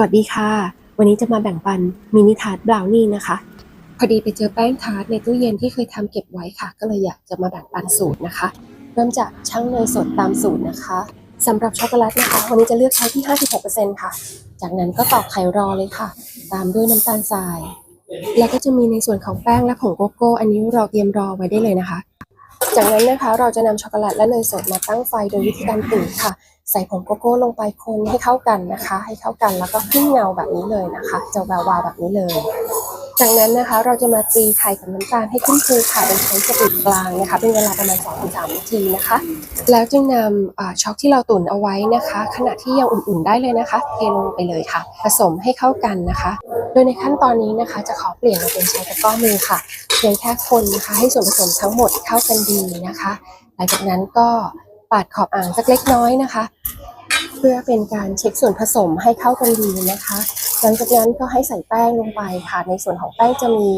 สวัสดีค่ะ วันนี้จะมาแบ่งปันมินิทาร์ตบราวนี่นะคะ พอดีไปเจอแป้งทาร์ตในตู้เย็นที่เคยทำเก็บไว้ค่ะ ก็เลยอยากจะมาแบ่งปันสูตรนะคะ เริ่มจากช่างเนยสดตามสูตรนะคะสำหรับช็อกโกแลตนะคะ วันนี้จะเลือกใช้ที่ 56%ค่ะ จากนั้นก็ตอกไข่รอเลยค่ะ ตามด้วยน้ำตาลทราย แล้วก็จะมีในส่วนของแป้งและผงโกโก้ อันนี้เราเตรียมรอไว้ได้เลยนะคะ จากนั้นนะคะเราจะนำช็อกโกแลตและเนยสดมาตั้งไฟโดยวิธีการตุ๋นค่ะ ใส่ผงโกโก้ลงไปคนให้เข้ากันนะคะ ให้เข้ากันแล้วก็ขึ้นเงาแบบนี้เลยนะคะ จะแวววาวแบบนี้เลย จากนั้นนะคะเราจะมาตีไข่กับน้ำตาลให้ขึ้นฟูค่ะโดยใช้สปีดกลางนะคะ เป็นเวลาประมาณ2-3นาทีนะคะ แล้วจึงนำช็อกที่เราตุ๋นเอาไว้นะคะ ขณะที่ยังอุ่นๆได้เลยนะคะ เทลงไปเลยค่ะ ผสมให้เข้ากันนะคะ โดยในขั้นตอนนี้นะคะจะขอเปลี่ยนมาเป็นใช้ตะกร้อมือค่ะ เพียงแค่คนนะคะ ให้ส่วนผสมทั้งหมดเข้ากันดีนะคะ หลังจากนั้นก็ปาดขอบอ่างสักเล็กน้อยนะคะ เพื่อเป็นการเช็คส่วนผสมให้เข้ากันดีนะคะ หลังจากนั้นก็ให้ใส่แป้งลงไปค่ะ ในส่วนของแป้งจะมี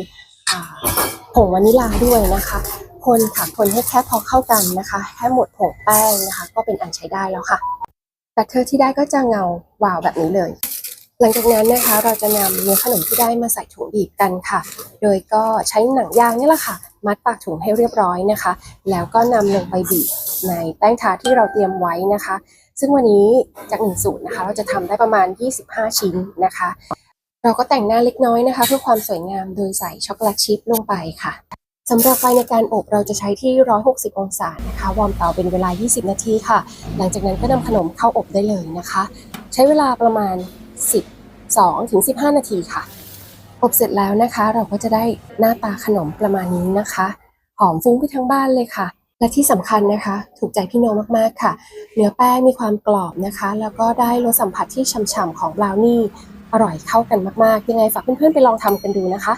ผงวานิลาด้วยนะคะ คนค่ะคนให้แค่พอเข้ากันนะคะ แค่หมดผงแป้งนะคะ ก็เป็นอันใช้ได้แล้วค่ะแบตเตอที่ได้ก็จะเงาวาวแบบนี้เลย หลังจากนั้นนะคะเราจะนำเนื้อขนมที่ได้มาใส่ถุงบีบกันค่ะ โดยก็ใช้หนังยางนี่แหละค่ะ มัดปากถุงให้เรียบร้อยนะคะ แล้วก็นำลงไปบีบในแป้งทาที่เราเตรียมไว้นะคะ ซึ่งวันนี้จากหนึ่งสูตรนะคะ เราจะทำได้ประมาณ 25 ชิ้นนะคะ เราก็แต่งหน้าเล็กน้อยนะคะ เพื่อความสวยงามโดยใส่ช็อกโกแลตชิพลงไปค่ะสำหรับไฟในการอบเราจะใช้ที่ 160 องศานะคะ วอร์มเตาเป็นเวลา 20 นาทีค่ะ หลังจากนั้นก็นำขนมเข้าอบได้เลยนะคะ ใช้เวลาประมาณ 12ถึง15 นาทีค่ะ อบเสร็จแล้วนะคะ เราก็จะได้หน้าตาขนมประมาณนี้นะคะ หอมฟุ้งไปทั้งบ้านเลยค่ะ และที่สำคัญนะคะ ถูกใจพี่โนมากๆค่ะ เนื้อแป้งมีความกรอบนะคะ แล้วก็ได้รสสัมผัสที่ฉ่ำๆของบราวนี่ อร่อยเข้ากันมากๆ ยังไงฝากเพื่อนๆไปลองทำกันดูนะคะ